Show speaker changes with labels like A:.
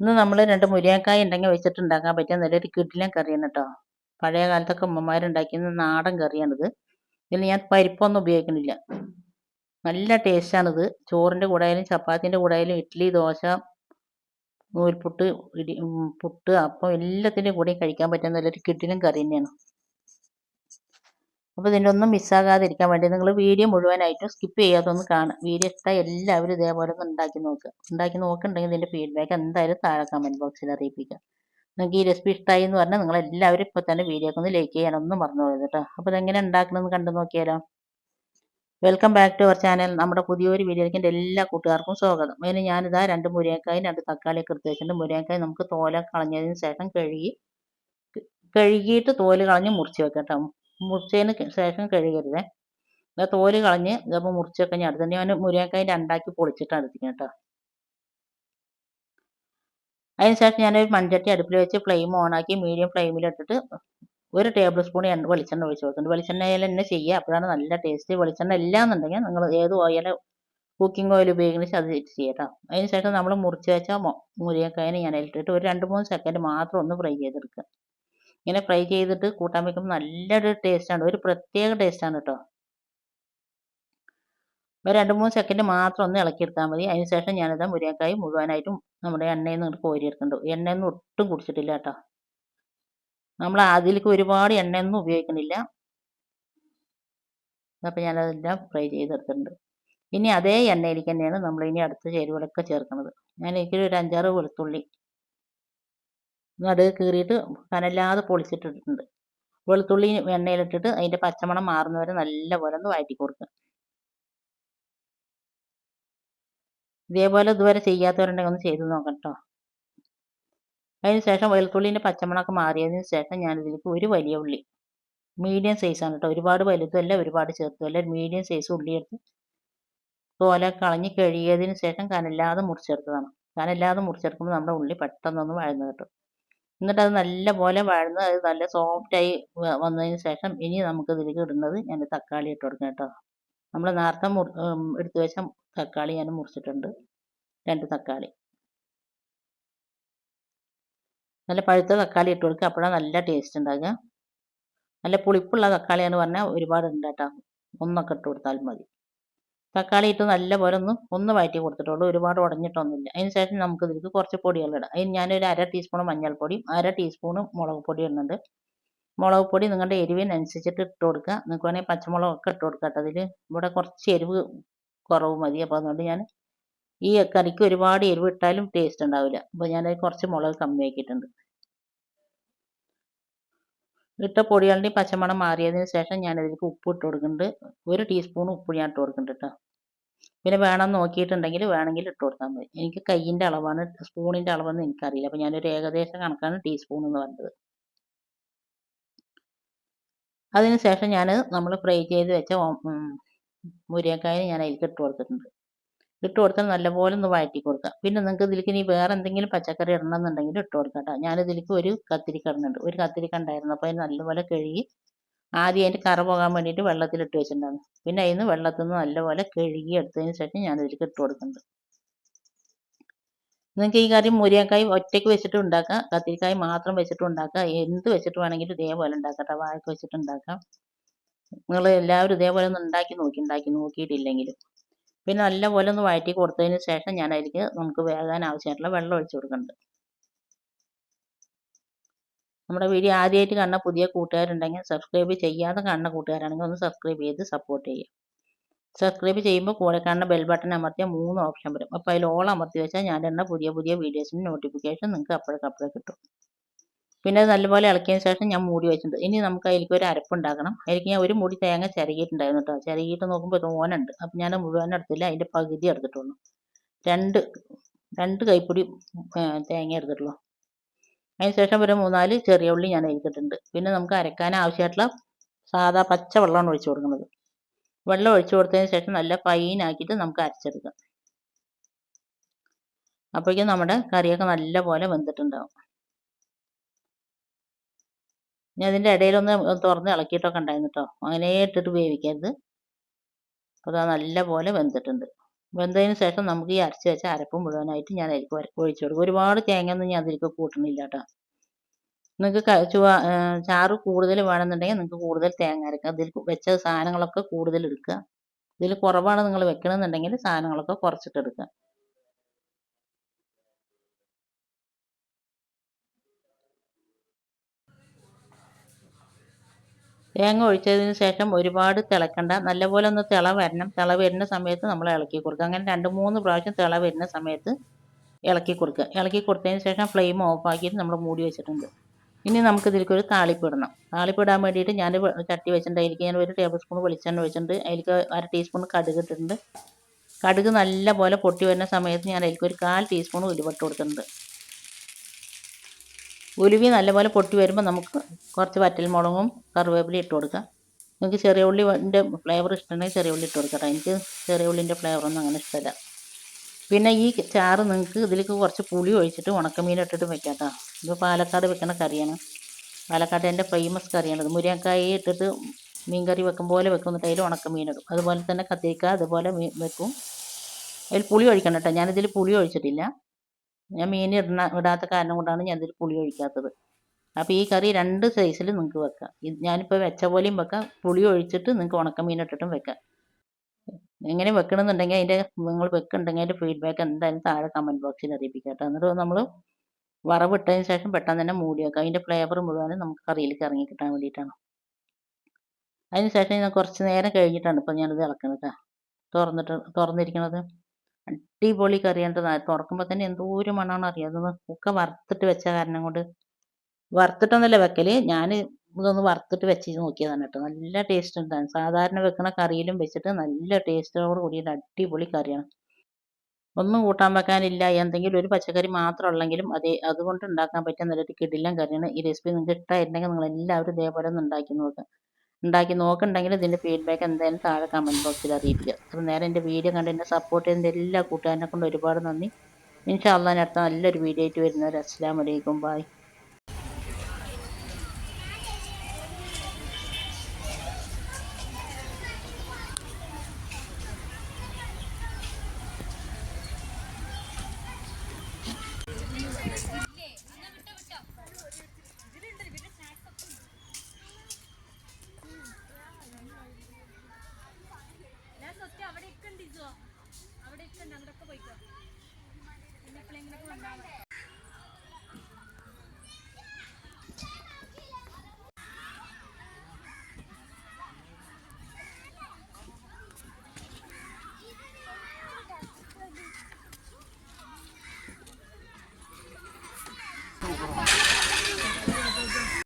A: ഇന്ന് നമ്മൾ രണ്ട് മുരിയാക്കായ ഉണ്ടെങ്കിൽ വെച്ചിട്ട് ഉണ്ടാക്കാൻ പറ്റിയ നല്ലൊരു കിടിലൻ കറിയാണ് കേട്ടോ പഴയ കാലത്തൊക്കെ ഉമ്മമാരുണ്ടാക്കിയ നാടൻ കറിയാണിത്. ഇതിൽ ഞാൻ പരിപ്പൊന്നും ഉപയോഗിക്കുന്നില്ല നല്ല ടേസ്റ്റാണിത് ചോറിന്റെ കൂടെ ആയാലും ചപ്പാത്തിന്റെ കൂടെ ആയാലും ഇഡ്ഡലി ദോശ നൂൽപുട്ട് ഇടി പുട്ട് അപ്പം എല്ലാത്തിന്റെ കൂടെയും കഴിക്കാൻ പറ്റുന്ന നല്ലൊരു കിടിലൻ കറി തന്നെയാണ്. അപ്പോൾ ഇതിന്റെ ഒന്നും മിസ്സാകാതിരിക്കാൻ വേണ്ടി നിങ്ങൾ വീഡിയോ മുഴുവനായിട്ടും സ്കിപ്പ് ചെയ്യാതെ ഒന്ന് കാണുക. വീഡിയോ ഇഷ്ടം എല്ലാവരും ഇതേപോലെ ഒന്ന് ഉണ്ടാക്കി നോക്കുക ഉണ്ടാക്കി നോക്കുന്നുണ്ടെങ്കിൽ ഇതിന്റെ ഫീഡ്ബാക്ക് എന്തായാലും താഴെ കമന്റ് ബോക്സിൽ അറിയിപ്പിക്കുക നിങ്ങൾക്ക് ഈ റെസിപ്പി ഇഷ്ടമായി എന്ന് പറഞ്ഞാൽ നിങ്ങൾ എല്ലാവരും ഇപ്പോൾ തന്നെ വീഡിയോക്ക് ഒന്ന് ലൈക്ക് ചെയ്യാനൊന്നും മറന്നു പോയത് കേട്ടോ അപ്പോൾ ഇതെങ്ങനെ ഉണ്ടാക്കണമെന്ന് കണ്ടു നോക്കിയാലോ? Welcome back to our channel നമ്മുടെ പുതിയൊരു വീഡിയോയിലേക്ക് എന്റെ എല്ലാ കൂട്ടുകാർക്കും സ്വാഗതം. അതിന് ഞാനിതാ രണ്ട് മുരിങ്ങക്കായും രണ്ട് തക്കാളിയൊക്കെ എടുത്ത് വെച്ചിട്ടുണ്ട്. മുരിങ്ങക്കായ നമുക്ക് തോല കളഞ്ഞതിന് ശേഷം കഴുകി കഴുകിയിട്ട് തോൽ കളഞ്ഞ് മുറിച്ച് വെക്കാം കേട്ടോ മുറിച്ചതിന് ശേഷം കഴുകരുതേ. ഇതാ തോൽ കളഞ്ഞ് ഇതപ്പോൾ മുറിച്ചൊക്കെ ഞാൻ അടുത്ത് ഞാൻ മുരിങ്ങക്കായ രണ്ടാക്കി പൊളിച്ചിട്ടാണ് എടുത്തിരിക്കുന്നത് കേട്ടോ. അതിന് ശേഷം ഞാനൊരു മൺചട്ടി അടുപ്പിൽ വെച്ച് ഫ്ലെയിം ഓണാക്കി മീഡിയം ഫ്ലെയിമിലിട്ടിട്ട് ഒരു ടേബിൾ സ്പൂൺ എണ്ണ വെളിച്ചെണ്ണ ഒഴിച്ച് കൊടുക്കുന്നുണ്ട് വെളിച്ചെണ്ണയിൽ തന്നെ ചെയ്യുക അപ്പോഴാണ് നല്ല ടേസ്റ്റ് വെളിച്ചെണ്ണ ഇല്ല എന്നുണ്ടെങ്കിൽ നിങ്ങൾ ഏത് ഓയിൽ കുക്കിംഗ് ഓയിൽ ഉപയോഗിച്ച് അത് ചെയ്യാം കേട്ടോ. അതിന് ശേഷം നമ്മൾ മുറിച്ച് വെച്ച മുരിങ്ങക്കായനെ ഞാൻ ഇട്ടിട്ട് ഒരു രണ്ട് മൂന്ന് സെക്കൻഡ് മാത്രം ഒന്ന് ഫ്രൈ ചെയ്തെടുക്കുക. ഇങ്ങനെ ഫ്രൈ ചെയ്തിട്ട് കൂട്ടാൻ വെക്കുമ്പോൾ നല്ലൊരു ടേസ്റ്റാണ്. ഒരു പ്രത്യേക ടേസ്റ്റാണ് കേട്ടോ ഒരു രണ്ട് മൂന്ന് സെക്കൻഡ് മാത്രം ഒന്ന് ഇളക്കിയെടുത്താൽ മതി. അതിന് ശേഷം ഞാനിതാ മുരിങ്ങക്കായ് മുഴുവനായിട്ടും നമ്മുടെ എണ്ണയിൽ നിന്ന് കോരിയെടുക്കുന്നുണ്ട്. എണ്ണയൊന്നും ഒട്ടും കുടിച്ചിട്ടില്ല കേട്ടോ നമ്മൾ അതിലേക്ക് ഒരുപാട് എണ്ണയൊന്നും ഉപയോഗിക്കുന്നില്ല. അപ്പോൾ ഞാനതെല്ലാം ഫ്രൈ ചെയ്തെടുത്തിട്ടുണ്ട്. ഇനി അതേ എണ്ണയിലേക്ക് തന്നെയാണ് നമ്മൾ ഇനി അടുത്ത ചേരുവകളൊക്കെ ചേർക്കുന്നത്. ഞാൻ എനിക്കൊരു അഞ്ചാറ് വെളുത്തുള്ളി നടുവ് കീറിയിട്ട് കനല്ലാതെ പൊളിച്ചിട്ടിട്ടുണ്ട്. വെളുത്തുള്ളി എണ്ണയിലിട്ടിട്ട് അതിന്റെ പച്ചമണം മാറുന്നവരെ നല്ലപോലെ ഒന്ന് വഴറ്റി കൊടുക്കുക ഇതേപോലെ ഇതുവരെ ചെയ്യാത്തവരുണ്ടെങ്കിൽ ഒന്ന് ചെയ്ത് നോക്കാം കേട്ടോ അതിന് ശേഷം വെളുത്തുള്ളീന്റെ പച്ചമണമൊക്കെ മാറിയതിന് ശേഷം ഞാൻ ഇതിലേക്ക് ഒരു വലിയ ഉള്ളി മീഡിയം സൈസാണ് കേട്ടോ ഒരുപാട് വലുതല്ല ഒരുപാട് ചെറുതല്ല ഒരു മീഡിയം സൈസ് ഉള്ളി എടുത്ത് തോല കളഞ്ഞ് കഴുകിയതിന് ശേഷം കനല്ലാതെ മുറിച്ചെടുത്തതാണ്. കനല്ലാതെ മുറിച്ചെടുക്കുമ്പോൾ നമ്മുടെ ഉള്ളി പെട്ടെന്നൊന്ന് വഴന്ന് കിട്ടും. എന്നിട്ട് അത് നല്ല പോലെ വഴന്ന് അത് നല്ല സോഫ്റ്റായി വന്നതിന് ശേഷം ഇനി നമുക്ക് ഇതിലേക്ക് ഇടുന്നത് ഞാൻ തക്കാളി ഇട്ട് കൊടുക്കാം കേട്ടോ. നമ്മൾ നേരത്തെ മുറി എടുത്തു വെച്ച തക്കാളി ഞാൻ മുറിച്ചിട്ടുണ്ട്. രണ്ട് തക്കാളി. നല്ല പഴുത്ത തക്കാളി ഇട്ട് കൊടുക്കുക അപ്പോഴാണ് നല്ല ടേസ്റ്റ് ഉണ്ടാകുക നല്ല പുളിപ്പുള്ള തക്കാളിയാണ് പറഞ്ഞാൽ ഒരുപാട് ഉണ്ട് കേട്ടോ. ഒന്നൊക്കെ ഇട്ട് കൊടുത്താലും മതി. തക്കാളി ഇട്ട് നല്ലപോലെ ഒന്ന് ഒന്ന് വഴറ്റി കൊടുത്തിട്ടുള്ളൂ. ഒരുപാട് ഉടഞ്ഞിട്ടൊന്നുമില്ല. അതിന് ശേഷം നമുക്ക് ഇതിലേക്ക് കുറച്ച് പൊടികൾ ഇടാം. അതിന് ഞാനൊരു അര ടീസ്പൂൺ മഞ്ഞൾപ്പൊടിയും അര ടീസ്പൂണും മുളക് പൊടി ഇടുന്നുണ്ട്. മുളക് പൊടി നിങ്ങളുടെ എരിവിനനുസരിച്ചിട്ട് ഇട്ട് കൊടുക്കുക. നിങ്ങൾക്ക് വേണമെങ്കിൽ പച്ചമുളകൊക്കെ ഇട്ട് കൊടുക്കുക കേട്ടോ. അതിൽ ഇവിടെ കുറച്ച് എരിവ് കുറവ് മതി. അപ്പോൾ അതുകൊണ്ട് ഞാൻ ഈ കറിക്ക് ഒരുപാട് എരിവ് ഇട്ടാലും ടേസ്റ്റ് ഉണ്ടാവില്ല. അപ്പോൾ ഞാനത് കുറച്ച് മുളക് കമ്മിയാക്കിയിട്ടുണ്ട്. ഇട്ട പൊടികളുടെയും പച്ചമണം മാറിയതിന് ശേഷം ഞാൻ ഇതിലേക്ക് ഉപ്പ് ഇട്ട് കൊടുക്കുന്നുണ്ട്. ഒരു ടീസ്പൂൺ ഉപ്പ് ഞാൻ ഇട്ട് കൊടുക്കുന്നുണ്ട് കേട്ടോ പിന്നെ വേണം നോക്കിയിട്ടുണ്ടെങ്കിൽ വേണമെങ്കിൽ ഇട്ട് കൊടുത്താൽ മതി. എനിക്ക് കയ്യിന്റെ അളവാണ് സ്പൂണിന്റെ അളവെന്ന് എനിക്കറിയില്ല. അപ്പോൾ ഞാനൊരു ഏകദേശം കണക്കാണ് ടീസ്പൂൺ എന്ന് പറഞ്ഞത് അതിന് ശേഷം ഞാൻ നമ്മൾ ഫ്രൈ ചെയ്ത് വെച്ച മുരിയക്കായ ഞാൻ അതിലേക്ക് ഇട്ട് കൊടുത്തിട്ടുണ്ട്. ഇട്ട് കൊടുത്താൽ നല്ലപോലെ ഒന്ന് വഴറ്റി കൊടുക്കുക പിന്നെ നിങ്ങൾക്ക് ഇതിലേക്ക് ഇനി വേറെ എന്തെങ്കിലും പച്ചക്കറി ഇടണമെന്നുണ്ടെങ്കിൽ ഇട്ട് കൊടുക്കാം കേട്ടോ. ഞാൻ ഇതിലേക്ക് ഒരു കത്തിരിക്ക ഇടുന്നുണ്ട്. ഒരു കത്തിരിക്ക ഉണ്ടായിരുന്നു. അപ്പോൾ അത് നല്ലപോലെ കഴുകി ആദ്യം അതിന്റെ കറ പോകാൻ വേണ്ടിയിട്ട് വെള്ളത്തിലിട്ട് വെച്ചിട്ടുണ്ടായിരുന്നു. പിന്നെ അതിൽ നിന്ന് വെള്ളത്തിൽ നിന്ന് നല്ലപോലെ കഴുകി എടുത്തതിന് ശേഷം ഞാൻ ഇതിലേക്ക് ഇട്ട് കൊടുക്കുന്നുണ്ട്. നിങ്ങൾക്ക് ഈ കറി മുരിങ്ങക്കായ് ഒറ്റയ്ക്ക് വെച്ചിട്ട് ഉണ്ടാക്കാം. കത്തിരിക്കായ് മാത്രം വെച്ചിട്ട് ഉണ്ടാക്കാം. എന്ത് വെച്ചിട്ട് വേണമെങ്കിലും ഇതേപോലെ ഉണ്ടാക്കാം കേട്ടോ. വാഴക്ക് വെച്ചിട്ട് ഉണ്ടാക്കാം. നിങ്ങൾ എല്ലാവരും ഇതേപോലെ ഒന്ന് ഉണ്ടാക്കി നോക്കി. ഉണ്ടാക്കി നോക്കിയിട്ടില്ലെങ്കിലും. പിന്നെ നല്ലപോലെ ഒന്ന് വഴറ്റി കൊടുത്തതിന് ശേഷം ഞാൻ അതിലേക്ക് നമുക്ക് വേകാൻ ആവശ്യമായിട്ടുള്ള വെള്ളം ഒഴിച്ചു കൊടുക്കുന്നുണ്ട് നമ്മുടെ വീഡിയോ ആദ്യമായിട്ട് കാണുന്ന പുതിയ കൂട്ടുകാരുണ്ടെങ്കിൽ സബ്സ്ക്രൈബ് ചെയ്യാതെ കാണുന്ന കൂട്ടുകാരാണെങ്കിൽ ഒന്ന് സബ്സ്ക്രൈബ് ചെയ്ത് സപ്പോർട്ട് ചെയ്യുക. സബ്സ്ക്രൈബ് ചെയ്യുമ്പോൾ കൂടെ കാണുന്ന ബെൽ ബട്ടൺ അമർത്തിയ മൂന്ന് ഓപ്ഷൻ വരും. അപ്പോൾ അതിൽ ഓൾ അമർത്തി വെച്ചാൽ ഞാൻ ഇടുന്ന പുതിയ പുതിയ വീഡിയോസിന്റെ നോട്ടിഫിക്കേഷൻ നിങ്ങൾക്ക് അപ്പോഴേക്കപ്പോഴേ കിട്ടും. പിന്നെ അത് നല്ലപോലെ ഇളക്കിയതിന് ശേഷം ഞാൻ മൂടി വെച്ചിട്ടുണ്ട്. ഇനി നമുക്ക് അതിലേക്ക് ഒരു അരപ്പുണ്ടാക്കണം അതിലേക്ക് ഞാൻ ഒരു മുടി തേങ്ങ ചിരകിയിട്ടുണ്ടായിരുന്നു കേട്ടോ. ചിരകിയിട്ട് നോക്കുമ്പോൾ തോനുണ്ട് അപ്പം ഞാൻ മുഴുവൻ എടുത്തില്ല. അതിന്റെ പകുതി എടുത്തിട്ടുള്ളൂ. രണ്ട് രണ്ട് കൈപ്പൊടി തേങ്ങ എടുത്തിട്ടുള്ളൂ. അതിന് ശേഷം ഒരു മൂന്നാൽ ചെറിയ ഉള്ളി ഞാൻ അതിലിട്ടിട്ടുണ്ട് പിന്നെ നമുക്ക് അരക്കാൻ ആവശ്യമായിട്ടുള്ള സാധാ പച്ച വെള്ളമാണ് ഒഴിച്ചു കൊടുക്കുന്നത്. വെള്ളം ഒഴിച്ചു കൊടുത്തതിന് ശേഷം നല്ല ഫൈനാക്കിയിട്ട് നമുക്ക് അരച്ചെടുക്കാം. അപ്പോഴേക്കും നമ്മുടെ കറിയൊക്കെ നല്ലപോലെ വെന്തിട്ടുണ്ടാവും. ഇനി അതിന്റെ ഇടയിലൊന്ന് തുറന്ന് ഇളക്കിയിട്ടൊക്കെ ഉണ്ടായിരുന്നു കേട്ടോ. അങ്ങനെ ഇട്ടിട്ട് വേവിക്കരുത്. അപ്പോൾ അത് നല്ല പോലെ വെന്തിട്ടുണ്ട്. വെന്തതിന് ശേഷം നമുക്ക് ഈ അരച്ച് വെച്ച അരപ്പ് മുഴുവനായിട്ട് ഞാൻ അതിലേക്ക് ഒഴിച്ചു കൊടുക്കും. ഒരുപാട് തേങ്ങയൊന്നും ഞാൻ അതിലേക്ക് കൂട്ടണില്ല കേട്ടോ. നിങ്ങൾക്ക് ചുവ ചാറ് കൂടുതൽ വേണമെന്നുണ്ടെങ്കിൽ നിങ്ങൾക്ക് കൂടുതൽ തേങ്ങ അരക്കുക അതിൽ വെച്ച സാധനങ്ങളൊക്കെ കൂടുതൽ എടുക്കുക. ഇതിൽ കുറവാണ് നിങ്ങൾ വെക്കണമെന്നുണ്ടെങ്കിൽ സാധനങ്ങളൊക്കെ കുറച്ചിട്ട് എടുക്കുക. തേങ്ങ ഒഴിച്ചതിന് ശേഷം ഒരുപാട് തിളക്കണ്ട. നല്ലപോലെ ഒന്ന് തിള വരണം. തിള വരുന്ന സമയത്ത് നമ്മൾ ഇളക്കി കൊടുക്കുക. അങ്ങനെ രണ്ട് മൂന്ന് പ്രാവശ്യം തിള വരുന്ന സമയത്ത് ഇളക്കി കൊടുക്കുക. ഇളക്കി കൊടുത്തതിന് ശേഷം ഫ്ലെയിം ഓഫ് ആക്കിയിട്ട് നമ്മൾ മൂടി വെച്ചിട്ടുണ്ട്. ഇനി നമുക്ക് ഇതിലേക്ക് ഒരു താളിപ്പ് ഇടണം. താളിപ്പ് ഇടാൻ വേണ്ടിയിട്ട് ഞാൻ ചട്ടി വെച്ചിട്ടുണ്ട്. അതിലേക്ക് ഞാൻ ഒരു ടേബിൾ സ്പൂൺ വെളിച്ചെണ്ണ വെച്ചിട്ടുണ്ട് അതിലേക്ക് അര ടീസ്പൂൺ കടുക് ഇട്ടിട്ടുണ്ട്. കടുക് നല്ലപോലെ പൊട്ടി വരുന്ന സമയത്ത് ഞാൻ അതിലേക്ക് ഒരു കാൽ ടീസ്പൂൺ ഉലുവട്ട് കൊടുത്തിട്ടുണ്ട്. ഉലുവി നല്ലപോലെ പൊട്ടി വരുമ്പോൾ നമുക്ക് കുറച്ച് വറ്റൽമുളകും കറിവേപ്പിലയും ഇട്ട് കൊടുക്കാം. നിങ്ങൾക്ക് ചെറിയ ഉള്ളിന്റെ ഫ്ലേവർ ഇഷ്ടമുണ്ടെങ്കിൽ ചെറിയ ഉള്ളി ഇട്ട് കൊടുക്കട്ടെ. എനിക്ക് ചെറിയ ഉള്ളിന്റെ ഫ്ലേവറൊന്നും അങ്ങനെ ഇഷ്ടമല്ല പിന്നെ ഈ ചാറ് നിങ്ങൾക്ക് ഇതിലേക്ക് കുറച്ച് പുളി ഒഴിച്ചിട്ട് ഉണക്കമീൻ ഇട്ടിട്ട് വെക്കാം കേട്ടോ ഇത് പാലക്കാട് വെക്കുന്ന കറിയാണ്. പാലക്കാട് എന്റെ ഫേമസ് കറിയാണ്. ഇത് മുരിങ്ങക്കായി ഇട്ടിട്ട് മീൻ കറി വെക്കും പോലെ വെക്കും. എന്നിട്ട് അതിൽ ഉണക്കമീൻ ഇടും. അതുപോലെ തന്നെ കത്തിരിക്ക അതുപോലെ വെക്കും. അതിൽ പുളി ഒഴിക്കണം കേട്ടോ. ഞാനിതിൽ പുളി ഒഴിച്ചിട്ടില്ല. ഞാൻ മീൻ ഇടണ ഇടാത്ത കാരണം കൊണ്ടാണ് ഞാൻ ഇതിൽ പുളി ഒഴിക്കാത്തത്. അപ്പോൾ ഈ കറി രണ്ട് സൈസിൽ നിങ്ങൾക്ക് വെക്കാം. ഇത് ഞാനിപ്പോൾ വെച്ച പോലെയും വെക്കാം. പുളി ഒഴിച്ചിട്ട് നിങ്ങൾക്ക് ഉണക്കമീൻ ഇട്ടിട്ടും വെക്കാം. എങ്ങനെ വെക്കണമെന്നുണ്ടെങ്കിൽ അതിന്റെ നിങ്ങൾ വെക്കുന്നുണ്ടെങ്കിൽ അതിന്റെ ഫീഡ്ബാക്ക് എന്തായാലും താഴെ കമന്റ് ബോക്സിൽ അറിയിപ്പിക്കാം കേട്ടോ. എന്നിട്ട് നമ്മൾ വറവിട്ടതിന് ശേഷം പെട്ടെന്ന് തന്നെ മൂടി വെക്കാം. അതിന്റെ ഫ്ലേവർ മുഴുവനും നമുക്ക് കറിയിലേക്ക് ഇറങ്ങി കിട്ടാൻ വേണ്ടിയിട്ടാണ്. അതിന് ശേഷം ഞാൻ കുറച്ച് നേരം കഴിഞ്ഞിട്ടാണ് ഇപ്പോൾ ഞാനിത് ഇളക്കുന്നത് കേട്ടോ തുറന്നിട്ട് തുറന്നിരിക്കുന്നത് അടിപൊളി കറിയാണ് തുറക്കുമ്പോൾ തന്നെ എന്തോ ഒരു മണമാണ് അറിയാം? അതൊന്ന് ഒക്കെ വറുത്തിട്ട് വെച്ച കാരണം കൊണ്ട്. വറുത്തിട്ടൊന്നല്ല വെക്കൽ. ഞാൻ ഇതൊന്ന് വറുത്തിട്ട് വെച്ച് നോക്കിയതാണ് കേട്ടോ. നല്ല ടേസ്റ്റ് ഉണ്ടാകും സാധാരണ വെക്കണ കറിയിലും വെച്ചിട്ട് നല്ല ടേസ്റ്റോട് കൂടിയിട്ട് അടിപൊളി കറിയാണ്. ഒന്നും കൂട്ടാൻ വെക്കാനില്ല. എന്തെങ്കിലും ഒരു പച്ചക്കറി മാത്രം ഉള്ളെങ്കിലും അതേ അതുകൊണ്ട് ഉണ്ടാക്കാൻ പറ്റിയ നല്ലൊരു കിടിലം കറിയാണ്. ഈ റെസിപ്പി നിങ്ങൾക്ക് ഇഷ്ടമായിട്ടുണ്ടെങ്കിൽ നിങ്ങൾ എല്ലാവരും ഇതേപോലെ ഒന്ന് ഉണ്ടാക്കി നോക്കുക ഉണ്ടാക്കി നോക്കുന്നുണ്ടെങ്കിൽ ഇതിന്റെ ഫീഡ്ബാക്ക് എന്തായാലും താഴെ കമന്റ് ബോക്സിൽ അറിയിക്കുക അത്ര നേരം എന്റെ വീഡിയോ കണ്ട് എന്നെ സപ്പോർട്ട് ചെയ്യുന്ന എല്ലാ കൂട്ടുകാരനെ കൊണ്ട് ഒരുപാട് നന്ദി. ഇൻഷാ അള്ളാഹ് ഞാൻ അടുത്ത നല്ലൊരു വീഡിയോ ആയിട്ട് വരുന്നവർ അസ്സാം വലൈക്കും ബായ്